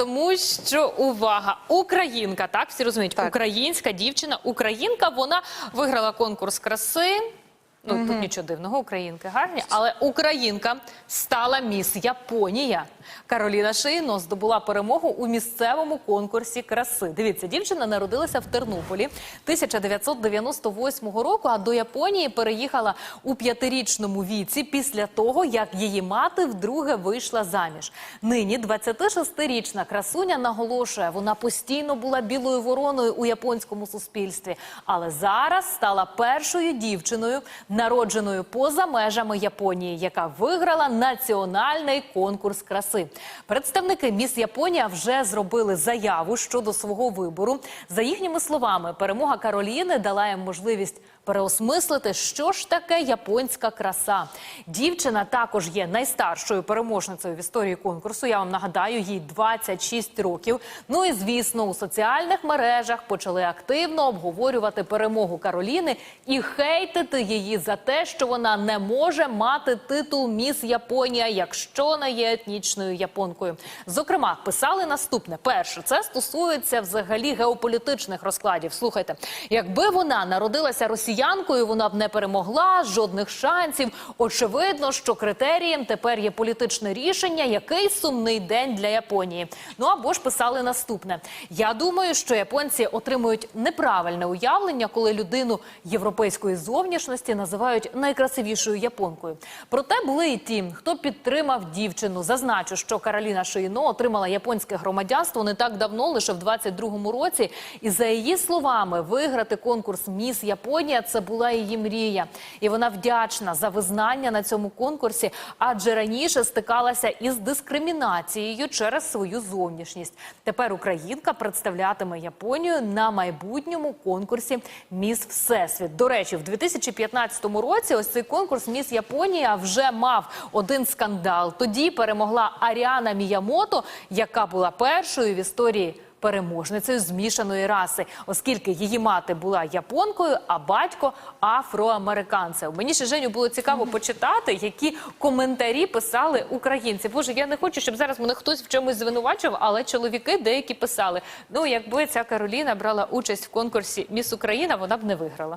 тому що увага, українка, так всі розуміють, Так. українська дівчина, українка. Вона виграла конкурс краси. Ну тут нічого дивного, українки гарні, але українка стала міс Японія. Кароліна Шиїно здобула перемогу у місцевому конкурсі краси. Дивіться, дівчина народилася в Тернополі 1998 року, а до Японії переїхала у п'ятирічному віці після того, як її мати вдруге вийшла заміж. Нині 26-річна красуня наголошує, вона постійно була білою вороною у японському суспільстві, але зараз стала першою дівчиною, народженою поза межами Японії, яка виграла національний конкурс краси. Представники міс Японія вже зробили заяву щодо свого вибору. За їхніми словами, перемога Кароліни дала їм можливість переосмислити, що ж таке японська краса. Дівчина також є найстаршою переможницею в історії конкурсу. Я вам нагадаю, їй 26 років. Ну і звісно, у соціальних мережах почали активно обговорювати перемогу Кароліни і хейтити її за те, що вона не може мати титул Міс Японія, якщо не є етнічною японкою. Зокрема, писали наступне: перше, це стосується взагалі геополітичних розкладів. Слухайте, якби вона народилася росіянкою, вона б не перемогла жодних шансів. Очевидно, що критерієм тепер є політичне рішення, який сумний день для Японії. Ну або ж писали наступне: я думаю, що японці отримують неправильне уявлення, коли людину європейської зовнішності називають найкрасивішою японкою. Проте були і ті, хто підтримав дівчину. Зазначу, що Кароліна Шиїно отримала японське громадянство не так давно, лише в 22-му році. І за її словами, виграти конкурс Міс Японія це була її мрія. І вона вдячна за визнання на цьому конкурсі, адже раніше стикалася із дискримінацією через свою зовнішність. Тепер українка представлятиме Японію на майбутньому конкурсі Міс Всесвіт. До речі, в 2015 році ось цей конкурс Міс Японія вже мав один скандал. Тоді перемогла Аріана Міямото, яка була першою в історії. Переможницею змішаної раси, оскільки її мати була японкою, а батько афроамериканцем. Мені ще Женю було цікаво почитати, які коментарі писали українці. Боже, я не хочу, щоб зараз мене хтось в чомусь звинувачував, але чоловіки деякі писали: ну якби ця Кароліна брала участь в конкурсі Міс Україна, вона б не виграла.